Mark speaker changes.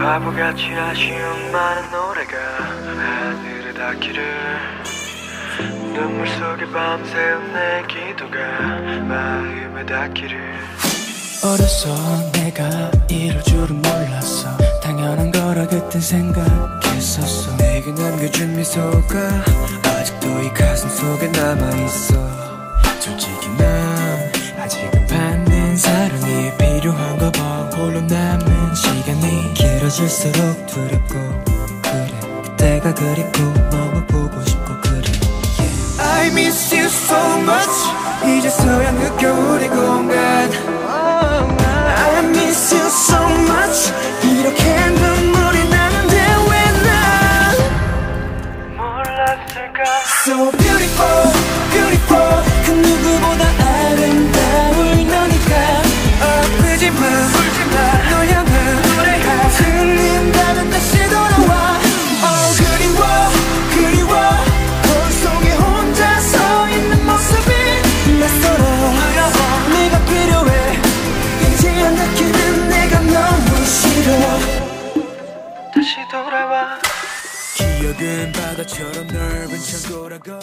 Speaker 1: 바보같이 아쉬운 많은 노래가 하늘에 닿기를. 눈물 속에 밤새운 내 기도가 마음에 닿기를.
Speaker 2: 어려서 내가 이럴 줄은 몰랐어. 당연한 거라 그땐 생각했었어.
Speaker 3: 내게 남겨준 미소가 아직도 이 가슴 속에 남아있어.
Speaker 2: 솔직히 난 아직은 받는 사랑이 필요한가 봐 홀로 남은 시간이
Speaker 3: 길어질수록 두렵고 그래. 그때가 그립고 너무 보고 싶고 그래. I miss you so much. 이제서야 느껴 우리 공간. I miss you so much. 이렇게 눈물이 나는데 왜난
Speaker 1: 몰랐을까?
Speaker 3: So beautiful, beautiful. 그 누구보다
Speaker 1: 돌아와.
Speaker 2: 기억은 바다처럼 넓은 창고라고